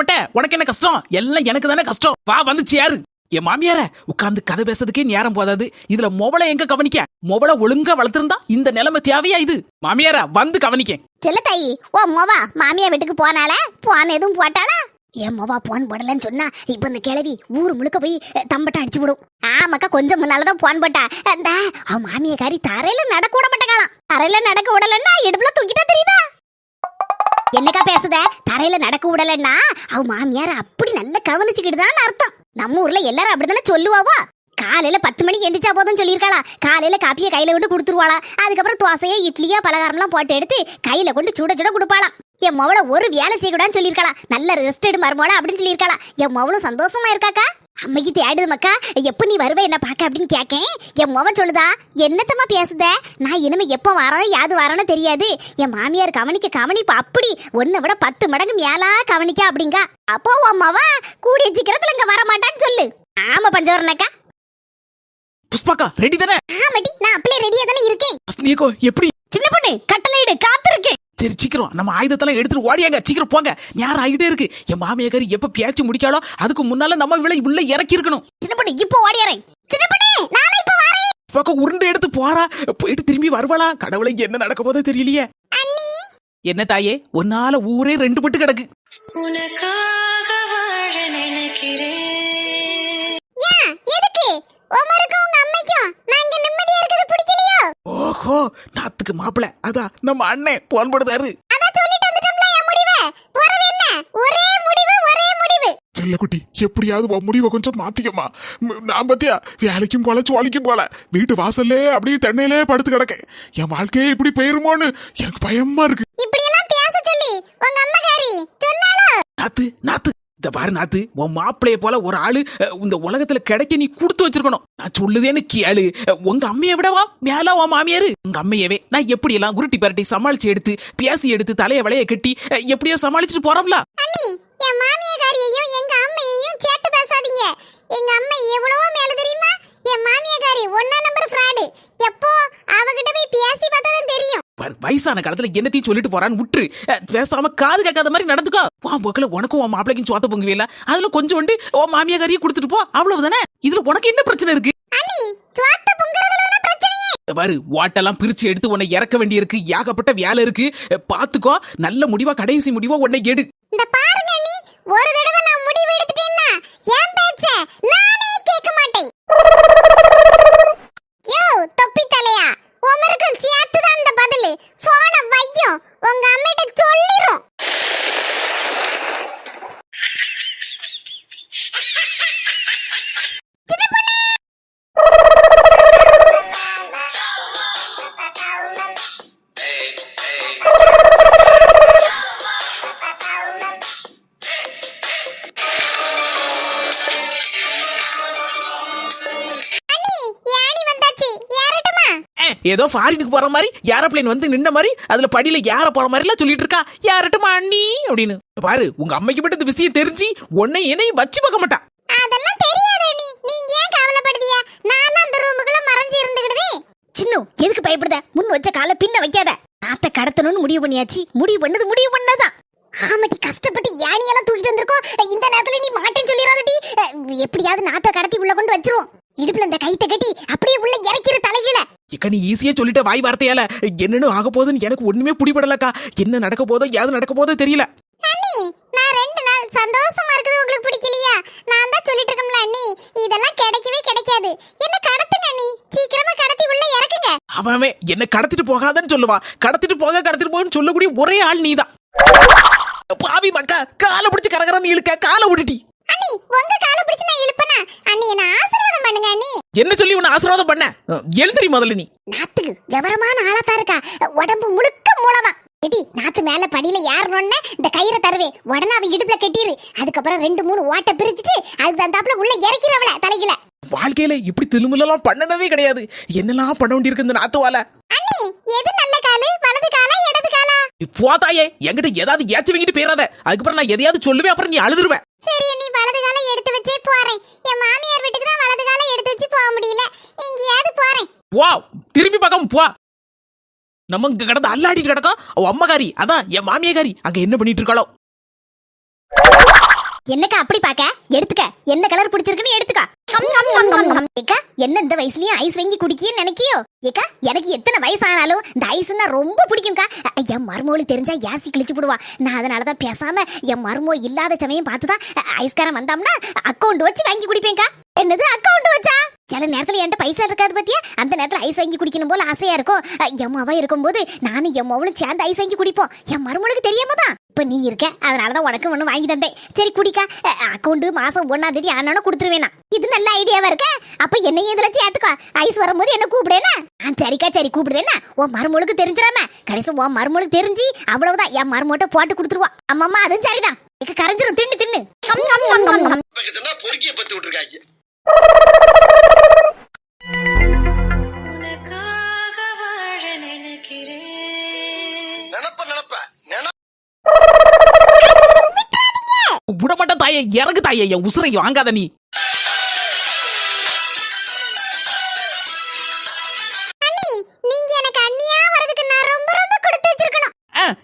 மாட்டேன் உனக்கு என்ன கஷ்டம்? எல்லாம் எனக்கு தானே கஷ்டம். வா வந்து சேரு என் மாமியார உட்காந்து கதை பேசுறதுக்கே நேரம் போதாது. இதுல மொபல எங்க கவனிக்க? மொபல ஒழுங்கா வளர்த்திருந்தா இந்த நிலைமை தேவையா இது? மாமியார வந்து கவனிக்க. செல்ல தாயி ஓ மொவா மாமியா வீட்டுக்கு போனால போன் எதுவும் போட்டாளா? என் மோவா போன் போடலன்னு சொன்னா இப்ப இந்த கிழவி ஊர் முழுக்க போய் தம்பட்டை அடிச்சு விடும். ஆமாக்கா கொஞ்சம் முன்னாலதான் போன் போட்டா. அந்த அவ மாமியக்காரி தரையில நடக்க விட மாட்டேங்கலாம் தரையில நடக்க விடலன்னா இடுப்புல தூக்கிட்டா தெரியுதா? என்னக்கா பேசுத? தரையில நடக்க விடலன்னா? அவ மாமியார் அப்படி நல்லா கவனிச்சுக்கிட்டுதான் அர்த்தம். நம்ம ஊர்ல எல்லாரும் அப்படித்தானே சொல்லுவாவோ? காலையில பத்து மணிக்கு எந்திரிச்சா போதும் சொல்லியிருக்காளா? காலையில காப்பியை கையில விட்டு கொடுத்துருவாளா? அதுக்கப்புறம் தோசையோ இட்லியோ பலகாரம்லாம் போட்டு எடுத்து கையில கொண்டு சுட சுட கொடுப்பாளாம். என் மவள ஒரு வேலை செய்யக்கூடாதுன்னு சொல்லியிருக்காளா? நல்ல ரெஸ்ட் எடு மருமோளா அப்படின்னு சொல்லியிருக்காளா? என் மவளும் சந்தோஷமா இருக்காக்கா? அம்மைக்கு தேடுது மக்கா. எப்ப நீ வருவ என்ன பார்க்க அப்படின்னு கேக்கேன். என் மொவ சொல்லுதா? என்னத்தம்மா பேசுத? நான் இனிமே எப்போ வரணும் யாது வரேன்னு தெரியாது. என் மாமியார் கவனிக்க கவனிப்பு அப்படி. ஒன்னை விட பத்து மடங்கு மேலா கவனிக்க அப்படிங்க. அப்போ உன் மவ கூடிய சீக்கிரத்துல இங்க வர மாட்டான்னு சொல்லு. ஆமா பஞ்சவரனக்கா புஷ்பாக்கா ரெடி தானே? ஆமாடி நான் அப்படியே ரெடியா தானே இருக்கேன். வசந்தியக்கோ எப்படி? சின்ன பொண்ணு கட்டளையிடு காத்திருக்கேன். சரி சீக்கிரம். நம்ம ஆயுதத்தெல்லாம் எடுத்துட்டு ஓடியாங்க. சீக்கிரம் போங்க. நேரம் ஆகிட்டே இருக்கு. என் மாமியாக்காரி எப்ப பேச்சு முடிக்காலோ அதுக்கு முன்னால நம்ம விலை உள்ள இறக்கி இருக்கணும். சின்ன பொண்ணு இப்போ ஓடியாரேன். சின்ன பொண்ணு நானும் இப்போ வரேன். பக்கம் உருண்டை எடுத்து போறா. போயிட்டு திரும்பி வருவாளா? கடவுளை என்ன நடக்க போதோ தெரியலையே. என்ன தாயே? உன்னால ஊரே ரெண்டு பட்டு கிடக்கு. உனக்காக வாழ நினைக்கிறேன். ஏன் எதுக்கு? உமருக்கும் உங்க அம்மைக்கும் நாங்க நிம்மதியா இருக்கிறது ஓஹோ நாத்துக்கு மாப்பிள. அதான் நம்ம அண்ணன் போன் போடுதாரு செல்லக்குட்டி எப்படியாவது உன் முடிவை கொஞ்சம் மாத்திக்கமா ம், நான் பத்தியா வேலைக்கும் போல சோழிக்கும் போல. வீட்டு வாசல்லே அப்படியே தென்னையிலே படுத்து கிடக்கேன். என் வாழ்க்கையே இப்படி போயிருமோன்னு எனக்கு பயமா இருக்கு. நாத்து நாத்து. இந்த பாரு நாத்து உன் மாப்பிளைய போல ஒரு ஆளு இந்த உலகத்துல கிடைக்க நீ கொடுத்து வச்சிருக்கணும். நான் சொல்லுதேன்னு கேளு. உங்க அம்மைய விடவா? மேலா உன் மாமியாரு? உங்க அம்மையவே. நான் எப்படி எல்லாம் உருட்டி பரட்டி சமாளிச்சு எடுத்து பேசி எடுத்து தலைய வளைய கட்டி எப்படியோ சமாளிச்சுட்டு போறோம்ல? என் மாமியக்காரியையும் எங்க அம்மையையும் சேர்த்து பேசாதீங்க. எங்க அம்மை எவ்வளவோ மேல தெரியுமா? என் மாமியக்காரி ஒன்னா நம்பர் ஃப்ராடு எப்போ? அவகிட்ட போய் பேசி பார்த்ததும் தெரியும். பாரு, வயசான காலத்துல என்னத்தையும் சொல்லிட்டு போறான்னு விட்டுரு பேசாம காது கேட்காத மாதிரி நடந்துக்கோ. உன் போக்கில் உனக்கும் உன் மாப்பிளைக்கும் சோத்த பொங்குவில்ல அதுல கொஞ்சம் வந்து உன் மாமியாக்காரியை கொடுத்துட்டு போ. அவ்வளவுதானே? இதுல உனக்கு என்ன பிரச்சனை இருக்கு? பாரு வாட்டெல்லாம் பிரிச்சு எடுத்து உன்னை இறக்க வேண்டியிருக்கு. ஏகப்பட்ட வேலை இருக்கு. பாத்துக்கோ. நல்ல முடிவா கடைசி முடிவா உன்னை எடு. இந்த பாருங்க அண்ணி ஒரு தடவை நான் முடிவு எடுத்துட்டேன்னா என் பேச்ச நானே யோ தொப்பி தலையா ஏதோ ஃபாரினுக்கு போற மாதிரி ஏரோப்ளேன் வந்து நின்ன மாதிரி அதுல படியில ஏற போற மாதிரி எல்லாம் சொல்லிட்டு இருக்கா? யாரட்டும் அண்ணி? அப்படின்னு. பாரு உங்க அம்மைக்கு மட்டும் இந்த விஷயம் தெரிஞ்சு உன்னை என்னையும் வச்சு பார்க்க மாட்டா. அதெல்லாம் தெரியாது நீ நீங்க ஏன் கவலைப்படுதியா? நான் அந்த ரூமுக்குள்ள மறைஞ்சு இருந்துகிடுதே சின்னு எதுக்கு பயப்படுத? முன் வச்ச கால பின்ன வைக்காத. நாத்த கடத்தணும்னு முடிவு பண்ணியாச்சு. முடிவு பண்ணது முடிவு பண்ணதான். ஆமாட்டி கஷ்டப்பட்டு யானையெல்லாம் தூக்கிட்டு வந்திருக்கோம். இந்த நேரத்துல நீ மாட்டேன்னு சொல்லிடாதடி. எப்படியாவது நாத்த கடத்தி உள்ள கொண்டு வச்சிருவோம். இடுப்புல அந்த கைத்தை கட்டி அப்படியே உள்ள இறக்கிற இக்க நீ ஈஸியா சொல்லிட்ட வாய் வார்த்தையால. என்னன்னு ஆக போகுதுன்னு எனக்கு ஒண்ணுமே பிடிபடலக்கா. என்ன நடக்க போதோ ஏது நடக்க போதோ தெரியல. அண்ணி நான் ரெண்டு நாள் சந்தோஷமா இருக்குது உங்களுக்கு பிடிக்கலையா? நான் தான் சொல்லிட்டு இருக்கோம்ல அண்ணி. இதெல்லாம் கிடைக்கவே கிடைக்காது. என்ன கடத்துங்க அண்ணி? சீக்கிரமா கடத்தி உள்ள இறக்குங்க. அவன் அவன் என்ன கடத்திட்டு போகாதன்னு சொல்லுவா. கடத்திட்டு போக கடத்திட்டு போகன்னு சொல்லக்கூடிய ஒரே ஆள் நீதான். பாவி மக்கா காலை பிடிச்சு கரகரன்னு இழுக்க காலை விட்டுட்டி அண்ணி உங்க கால பிடிச்சு நான் இழுப்பனா? அண்ணி என்ன ஆசீர்வாதம் பண்ணுங்க அண்ணி. என்ன சொல்லி உன்னை ஆசீர்வாதம் பண்ண? எழுந்திரி முதல்ல நீ நாத்துக்கு விவரமான ஆளா தான் இருக்கா. உடம்பு முழுக்க மூலதான் எடி நாத்து மேல படியில ஏறணும்னு இந்த கயிறை தருவே உடனே அவன் இடுப்புல கட்டிரு. அதுக்கப்புறம் ரெண்டு மூணு ஓட்டை பிரிச்சுட்டு அது தந்தாப்புல உள்ள இறக்கிறவள தலையில வாழ்க்கையில இப்படி திருமலாம் பண்ணனதே கிடையாது. என்னெல்லாம் பண்ண வேண்டியிருக்கு இந்த நாத்துவால? அண்ணி எது நல்ல காலு வலது காலா இடது காலா போதாயே என்கிட்ட ஏதாவது ஏச்சு வாங்கிட்டு போயிடாத அதுக்கப்புறம் நான் எதையாவது சொல்லுவேன் அப்புறம் நீ அழுதுருவேன் சரி அண்ணி வலது காலை எடுத்து வச்சே போறேன். என் மாமியார் வீட்டுக்கு தான் வலது காலை எடுத்து வச்சு போக முடியல. எங்கேயாவது போறேன். வா திரும்பி பார்க்காம போ. நம்ம இங்க கிடந்து அல்லாடிட்டு கிடக்கோம். அவ அம்மகாரி அதான் என் மாமியகாரி அங்க என்ன பண்ணிட்டு இருக்காளோ? என்னக்கா அப்படி பாக்க? எடுத்துக்க. என்ன கலர் பிடிச்சிருக்குன்னு எடுத்துக்க. என்ன இந்த வயசுலயும் ஐஸ் வாங்கி குடிக்கியன்னு நினைக்கியோ? ஏக்கா எனக்கு எத்தனை வயசு ஆனாலும் இந்த ஐஸ்னா ரொம்ப பிடிக்கும்க்கா. என் மருமகளுக்கு தெரிஞ்சா ஏசி கிழிச்சு போடுவா. நான் அதனாலதான் பேசாம என் மருமோ இல்லாத சமயம் பார்த்துதான் ஐஸ்காரன் வந்தோம்னா அக்கௌண்ட் வச்சு வாங்கி குடிப்பேன்க்கா. என்னது அக்கௌண்ட் வச்சா? சில நேரத்துல என்கிட்ட பைசா இருக்காது பத்தியா? அந்த நேரத்துல ஐஸ் வாங்கி குடிக்கணும் போல ஆசையா இருக்கும். எம்மாவா என் மாவா இருக்கும்போது நானும் எம்மாவும் சேர்ந்து ஐஸ் வாங்கி குடிப்போம். என் மருமகளுக்கு தெரியாம தான் இப்போ நீ இருக்க அதனாலதான் உனக்கு ஒன்று வாங்கி தந்தேன். சரி குடிக்கா. அக்கௌண்ட்டு மாசம் ஒன்றாம் தேதி ஆனாலும் கொடுத்துருவேனா இது நல்ல ஐடியாவா இருக்க? அப்போ என்னையும் இதுல சேர்த்துக்கோ. ஐஸ் வரும்போது என்ன கூப்பிடுறேன்னா? ஆ சரிக்கா சரி கூப்பிடுறேன்னா. உன் மருமகளுக்கு தெரிஞ்சிடாம. கடைசி உன் மருமகளுக்கு தெரிஞ்சு அவ்வளவுதான். என் மருமகிட்ட போட்டு கொடுத்துருவா. அம்மா அதுவும் சரிதான். எனக்கு கரைஞ்சிரும் தின்னு தின்னு. பொறுக்கிய பத்து விட்டுருக்காங்க. தாயே இறங்கு தாயே என் உசுரை வாங்காத நீ.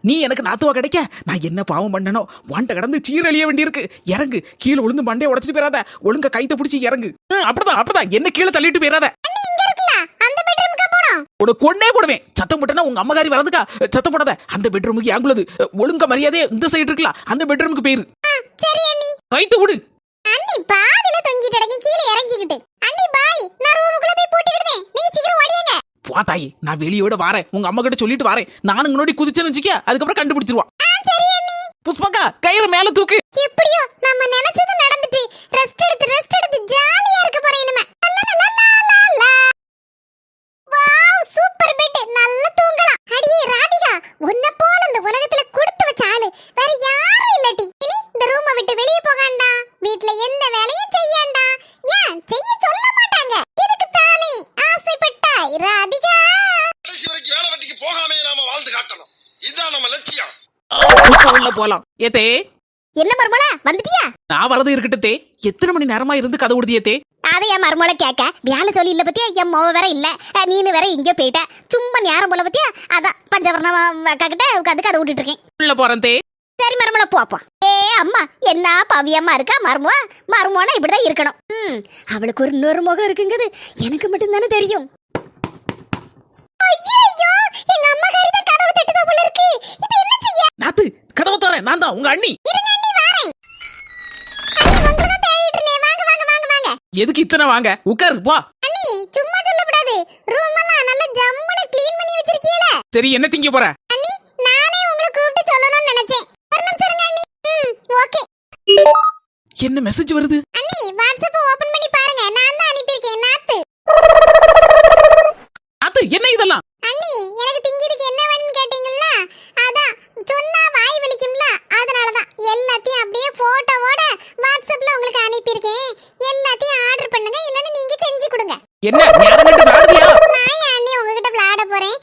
நீ எனக்கு நாத்துவா கிடைக்க? நான் என்ன பாவம் பண்ணனோ? வாண்ட கடந்து சீரழிய வேண்டியிருக்கு. இறங்கு. கீழே விழுந்து மண்டையை உடைச்சிட்டு போயிடாத ஒழுங்கா கைத்த பிடிச்சி இறங்கு. அப்படிதான் அப்படிதான். என்ன கீழே தள்ளிட்டு போயிடாத உனக்கு கொன்னே போடுவேன். சத்தம் போட்டனா உங்க அம்மகாரி வரதுக்கா சத்தம் போடாத. அந்த பெட்ரூமுக்கு ஏங்குள்ளது. ஒழுங்க மரியாதையே இந்த சைடு இருக்கலாம். அந்த பெட்ரூமுக்கு போயிரு. கைத்து விடு அண்ணி பாதியில தொங்கிட்டு அடங்கி கீழே இறங்கிக்கிட்டு. அண்ணி பாய் நான் ரூமுக்குள்ள போய் பூட்டிக்கிட்டேன் நீங்க சீக்கிரம் ஓடியங்க. போ தாயி நான் வெளியோட வரேன். உங்க அம்மா கிட்ட சொல்லிட்டு வரேன். நானும் முன்னாடி குதிச்சேன்னு வச்சுக்க அதுக்கப்புறம் கண்டுபிடிச்சிருவா. சரி அண்ணி. புஷ்பக்கா கயிறு மேல தூக்கு. எப்படியோ நம்ம நினைச்சது நடந்துட்டு ரெஸ்ட் எடுத்து ரெஸ்ட் எடுத்து ஜாலியா இருக்க போறேன். வாவ் சூப்பர் பெட் நல்லா தூங்கலாம். அடியே ராதிகா உன்ன போல இந்த உலகத்துல கொடுத்து வச்ச ஆளு வேற யாரும் இல்லடி இனி இந்த ரூமை விட்டு வெளிய போகாண்டா. வீட்ல எந்த வேலையும் செய்யாண்டா. ஏன்? செய்ய சொல்ல மாட்டாங்க. இதுக்கு தானே ஆசைப்பட்டாய் ராதிகா. கடைசி வரைக்கும் வேலை வெட்டிக்கு போகாமே நாம வாழ்ந்து காட்டணும். இதுதான் நம்ம லட்சியம். உள்ள போலாம். ஏத்தே என்ன மர்மலா வந்துட்டியா? நான் வரது இருக்கட்டும் தே. எத்தனை மணி நேரமா இருந்து கதை விடுதியே தே? அதை என் மருமலை கேட்க. வேலை சொல்லி இல்ல பத்தியா? என் மோவ வேற இல்ல. நீனு வேற இங்கே போயிட்ட. சும்மா நேரம் போல பத்தியா? அதான் பஞ்சவர்ணம் கிட்ட உட்காந்து கதை விட்டுட்டு இருக்கேன். உள்ள போறேன் போப்பா. ஏ அம்மா என்ன பவியம்மா இருக்கா? மருமவா மருமோனா இப்படிதான் இருக்கணும். ம் அவளுக்கு ஒரு இன்னொரு முகம் இருக்குங்கிறது எனக்கு மட்டும்தானே தெரியும். எங்க அம்மா தான் கதவு தட்டுதா போல இருக்கு. இப்போ என்ன செய்ய? நாத்து கதவை தரேன். நான் தான் உங்க அண்ணி. எதுக்கு இத்தனை வாங்க? உட்காரு போ அண்ணி சும்மா சொல்லக்கூடாது. ரூம் எல்லாம் நல்லா ஜம்முன்னு க்ளீன் பண்ணி வச்சிருக்கீல சரி என்ன திங்க போற அண்ணி நானே உங்களை கூப்பிட்டு சொல்லணும்னு நினைச்சேன் ஒரு நிமிஷம் இருங்க அண்ணி ம் ஓகே என்ன மெசேஜ் வருது? அண்ணி வாட்ஸ்அப் ஓபன் பண்ணி பாருங்க. நான் தான் அனுப்பியிருக்கேன் நாத்து. நாத்து என்ன இதெல்லாம்? அண்ணி எனக்கு திங்கிறதுக்கு என்ன வேணும்னு கேட்டீங்கல்ல? அதான் சொன்னா வாய் வலிக்கும்ல? அதனால தான் எல்லாத்தையும் அப்படியே போட்டோவோட வாட்ஸ்அப்ல உங்களுக்கு அனுப்பியிருக்கேன். எல்லாத்தையும் ஆர்டர் பண்ணுங்க. இல்லைன்னா நீங்க செஞ்சு கொடுங்க. என்ன நேரம் கட்டு விளையாடுறியா நான் ஏன் அண்ணி உங்ககிட்ட விளையாட போறேன்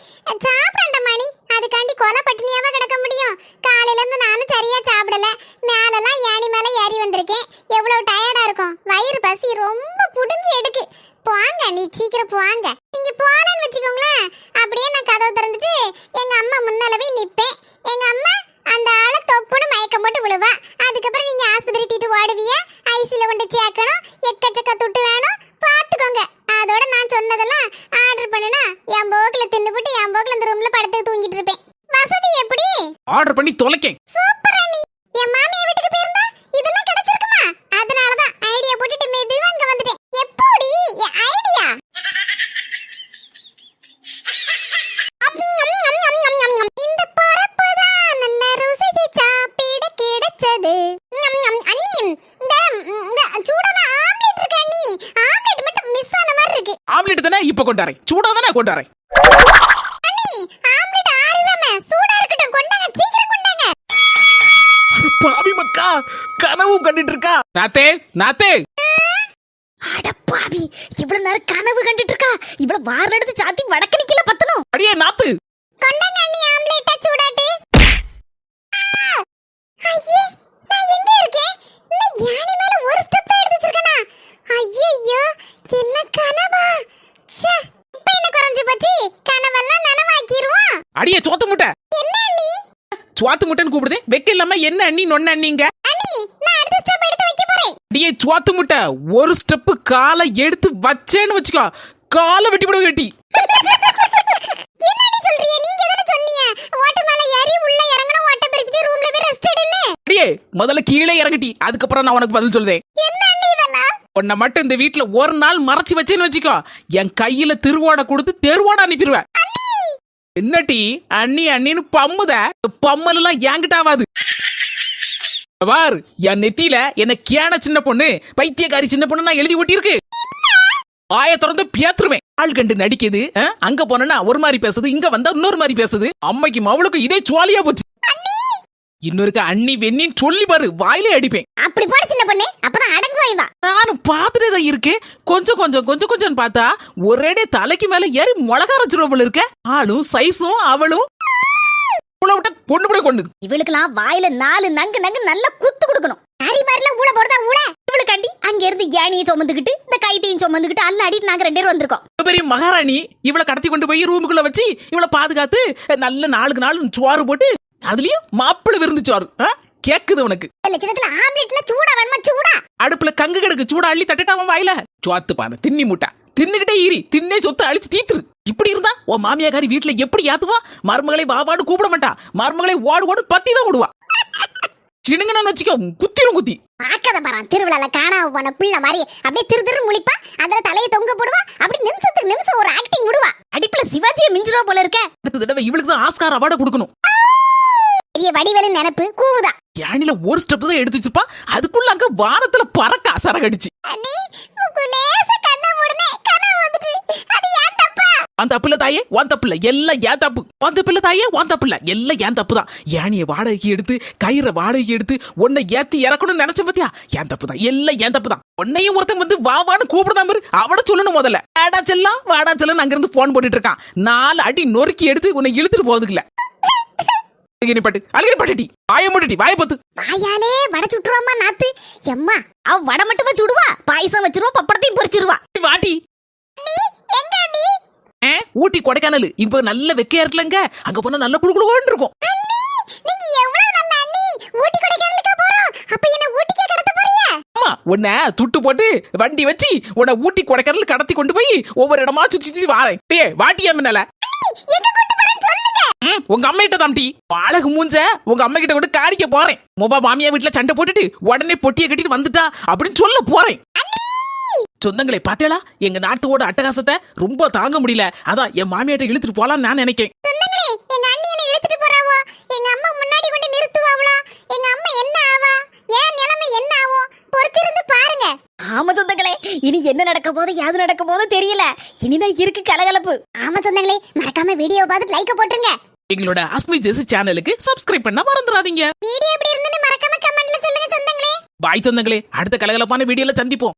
சாப்பிடண்ட மணி அதுக்காண்டி கொலை பட்டினியாவா கிடக்க முடியும் காலையில இருந்து நானும் சரியா சாப்பிடல மேலெல்லாம் ஏணி மேல ஏறி வந்திருக்கேன் எவ்வளவு டயர்டா இருக்கும் வயிறு பசி ரொம்ப புடுங்கி எடுக்கு போங்க நீ சீக்கிரம் போங்க நீங்க போலன்னு வச்சுக்கோங்களேன் அப்படியே நான் கதவை திறந்துட்டு எங்க அம்மா முன்னாலவே நிப்பேன் எங்க அம்மா அந்த ஆளை தொப்புன்னு மயக்கம் போட்டு விழுவா அதுக்கப்புறம் நீங்க ஆஸ்பத்திரி தீட்டு ஓடுவிய. ஐசில கொண்டு சேர்க்கணும். எக்கச்சக்க துட்டு வேணும். பாத்துக்கோங்க அதோட நான் சொன்னதெல்லாம் ஆர்டர் பண்ணுனா என் போக்குல தின்னுபிட்டு என் போக்குல இந்த ரூம்ல படுத்து தூங்கிட்டு இருப்பேன். வசதி எப்படி? ஆர்டர் பண்ணி தொலைக்கேன் சூப்பர் அண்ணி என் மாமியா வீட்டுக்கு போயிருந்தா இதெல்லாம் கிடைச்சிருக்குமா அதனால தான் ஐடியா போட்டுட்டு மெதுவா இங்க வந்துட்டேன் எப்படி என் ஐடியா இந்த பரப்பு தான் நல்ல ருசிச்சு சாப்பிட கிடைச்சது ஞம், ஞம். அண்ணி இந்த இந்த சூடான ஆம்லெட் இருக்கு அண்ணி ஆம்லெட் மட்டும் மிஸ் ஆன மாதிரி இருக்கு ஆம்லெட் தானே இப்ப கொண்டாரேன் சூடா தானே கொண்டாரேன் அண்ணி ஆம்லெட் ஆறிடாம சூடா இருக்கட்டும் கொண்டாங்க சீக்கிரம் கொண்டாங்க. அட பாவி மக்கா கனவும் கண்டுட்டு இருக்கா நாத்தே நாத்தே. அட பாவி இவ்வளவு நேரம் கனவு கண்டுட்டு இருக்கா இவ்வளவு வாரம் எடுத்து சாத்தி வடக்கு நிக்கல பத்தணும். அடியே நாத்து. கொண்டாங்க அண்ணி ஆம்லெட்ட சூடாட்டு. ஐயே நான் எங்க இருக்கேன்? இந்த யானை மேல ஒரு ஸ்டெப் தான் எடுத்து வச்சிருக்கேனா? ஐயோ எல்லாம் கனவா. இப்ப என்ன குறைஞ்சு போச்சு? கனவெல்லாம் நனவாக்கிடுவோம் அடியே சோத்து முட்டை. என்ன அண்ணி? முட்டைன்னு கூப்பிடுதே. வெக்க இல்லாம என்ன அண்ணி? நொன்ன அண்ணிங்க. அண்ணி நான் அடுத்த ஸ்டெப் எடுத்து அடியே சுவாத்து முட்டை. ஒரு ஸ்டெப்பு காலை எடுத்து வச்சேன்னு வச்சுக்கோ. காலை வெட்டி விட வெட்டி. என்னடி சொல்றீங்க? நீங்க தானே சொன்னீங்க. ஓட்ட மேல ஏறி உள்ள இறங்கணும் ஓட்ட பிரிச்சுட்டு ரூம்ல போய் ரெஸ்ட் எடுன்னு. அடியே முதல்ல கீழே இறங்கிட்டி. அதுக்கப்புறம் நான் உனக்கு பதில் சொல்றேன். என்ன அண்ணி இதெல்லாம்? உன்னை மட்டும் இந்த வீட்டுல ஒரு நாள் மறைச்சு வச்சேன்னு வச்சுக்கோ. என் கையில திருவோட கொடுத்து தெருவோட அனுப்பிடுவேன். என்னடி? அண்ணி அண்ணின்னு பம்முத. பம்மல் எல்லாம் என்கிட்ட ஆகாது பார் என் நெத்தியில என்ன கேன சின்ன பொண்ணு பைத்தியக்காரி சின்ன பொண்ணு நான் எழுதி ஒட்டியிருக்கு. ஆய திறந்து பேத்துருவேன். ஆள் கண்டு நடிக்குது அங்க போனா ஒரு மாதிரி பேசுது இங்க வந்தா இன்னொரு மாதிரி பேசுது. அம்மைக்கு அவளுக்கும் இதே சுவாலியா போச்சு. இன்னொருக்க அண்ணி வெண்ணின்னு சொல்லி பாரு வாயிலே அடிப்பேன். அப்படி போட சின்ன பொண்ணு அப்பதான் அடங்குவாய் வா. நானும் பார்த்துட்டே தான் இருக்கேன். கொஞ்சம் கொஞ்சம் கொஞ்சம் கொஞ்சம் பார்த்தா ஒரேடே தலைக்கு மேல ஏறி மிளகா அரைச்சிருவ போல இருக்க. ஆளும் சைஸும் அவளும். உள்ள விட்ட கொண்டு போய் கொண்டு. இவளுக்குலாம் வாயில நாலு நங்கு நங்கு நல்லா குத்து கொடுக்கணும். நாரி மாதிரிலாம் ஊழ போடுதா ஊழ? இவளுக்காண்டி அங்க இருந்து ஏணியை சுமந்துக்கிட்டு இந்த கைட்டையும் சுமந்துக்கிட்டு அல்ல அடிட்டு நாங்க ரெண்டு பேரும் வந்திருக்கோம். பெரிய மகாராணி இவளை கடத்தி கொண்டு போய் ரூமுக்குள்ள வச்சு இவளை பாதுகாத்து நல்ல நாளுக்கு நாள் சோறு போட்டு அதுலயும் மாப்பிள்ளை விருந்து சோறு ஆ? கேக்குது உனக்கு. இந்த லட்சணத்துல ஆம்லெட்ல சூடா வேணுமா சூடா. அடுப்புல கங்கு கிடக்கு சூடா அள்ளி தட்டுட்டாவன் வாயில. சோத்து பாரு தின்னி முட்டை. தின்னுகிட்டே ஈரி தின்னே சொத்து அழிச்சு தீத்துரு. இப்படி இருந்தா உன் மாமியாக்காரி வீட்டுல எப்படி ஏத்துவா? மருமகளை வாவாடு கூப்பிட மாட்டா. மருமகளை ஓடு ஓடு பத்தி தான் விடுவா சினுங்கன்னு வச்சுக்கோ குத்திரும் குத்தி. பாக்கத பாறான் திருவிழால காணாம போன பிள்ளை மாதிரி அப்படியே திரு திரு முழிப்பா. அதுல தலையை தொங்க போடுவா. அப்படி நிமிஷத்துக்கு நிமிஷம் ஒரு ஆக்டிங் விடுவா அடிப்புல சிவாஜியை மிஞ்சிரோ போல இருக்க. அடுத்த தடவை இவளுக்கு தான் ஆஸ்கார் அவார்டை கொடுக்கணும். பெரிய வடிவேலு நினைப்பு கூவுதா யானில ஒரு ஸ்டெப் தான் எடுத்து வச்சிருப்பா. அதுக்குள்ள அங்க வானத்துல பறக்க சரகடிச்சு அண்ணி உங்க லேச கண்ணை மூடுனே கனவு வந்துச்சு. அது ஏன் தப்பா? அந்த தப்புல தாயே உன் தப்புல எல்லாம் ஏன் தப்பு? உன் தப்புல தாயே உன் தப்புல எல்லாம் ஏன் தப்பு தான்? யானிய வாடகைக்கு எடுத்து கயிறை வாடகைக்கு எடுத்து உன்னை ஏத்தி இறக்கணும்னு நினைச்ச பாத்தியா? ஏன் தப்பு தான்? எல்லாம் ஏன் தப்பு தான்? உன்னையும் ஒருத்தன் வந்து வா வான்னு கூப்பிடாம இரு. அவட சொல்லணும் முதல்ல. வாடா செல்லாம் வாடா செல்லம் அங்க இருந்து போன் போட்டுட்டு இருக்கான். நாலு அடி நொறுக்கி எடுத்து உன்னை இழுத்துட்டு போறதுக்குல அழுகிரி பாட்டு அழுகிரி பாட்டுட்டி. வாய மூட்டுட்டி வாய பத்து. வாயாலே வடை சுட்டுருவாமா நாத்து. எம்மா அவ வடை மட்டுமா சுடுவா? பாயசம் வச்சிருவா பப்படத்தையும் பொரிச்சிருவா. வாட்டி. எங்க அண்ணி? ஆ, ஊட்டி கொடைக்கானல். இப்ப நல்ல வெக்கையா இருக்குல்லங்க. அங்க போனா நல்ல குழுகுழுன்னு இருக்கும். நீங்க எவ்வளவு நல்ல அண்ணி? ஊட்டி கொடைக்கானலுக்கு போறோம். அப்ப என்ன ஊட்டிக்கே கடத்த போறீங்க? ஆமா உன்னை துட்டு போட்டு வண்டி வச்சு உன்னை ஊட்டி கொடைக்கானல் கடத்தி கொண்டு போய் ஒவ்வொரு இடமா சுத்தி சுத்தி வாரேன். டே வாட்டியா முன்னால? எங்க கூட்டு போறேன்னு சொல்லுங்க ம், உங்க அம்மா கிட்ட தாம்டி அழகு மூஞ்ச உங்க அம்மா கிட்ட கூட காரிக்க போறேன். மொபா மாமியா வீட்டுல சண்டை போட்டுட்டு உடனே பொட்டியை கட்டிட்டு வந்துட்டா அப்படின்னு சொல்ல போறேன். சொந்தங்களை பார்த்தேளா? எங்க நாட்டோட அட்டகாசத்தை ரொம்ப தாங்க முடியல. அதான் என் மாமியாட்ட இழுத்துட்டு போலாம்னு நான் நினைக்கிறேன் சொந்தங்களே எங்க அண்ணி என்ன இழுத்துட்டு போறாவோ? எங்க அம்மா முன்னாடி கொண்டு நிறுத்துவாங்களா எங்க அம்மா என்ன ஆவா? ஏன் நிலைமை என்ன ஆகும் பொறுத்திருந்து பாருங்க. ஆமா சொந்தங்களே இனி என்ன நடக்க போதோ யாது நடக்க போதோ தெரியல. இனிதான் இருக்கு கலகலப்பு. ஆமா சொந்தங்களே மறக்காம வீடியோ பார்த்து லைக் போட்டுருங்க. எங்களோட அஸ்மி ஜெஸ் சேனலுக்கு சப்ஸ்கிரைப் பண்ண மறந்துடாதீங்க வீடியோ எப்படி இருந்துன்னு மறக்காம கமெண்ட்ல சொல்லுங்க சொந்தங்களே. பாய் சொந்தங்களே. அடுத்த கலகலப்பான வீடியோல சந்திப்போம்.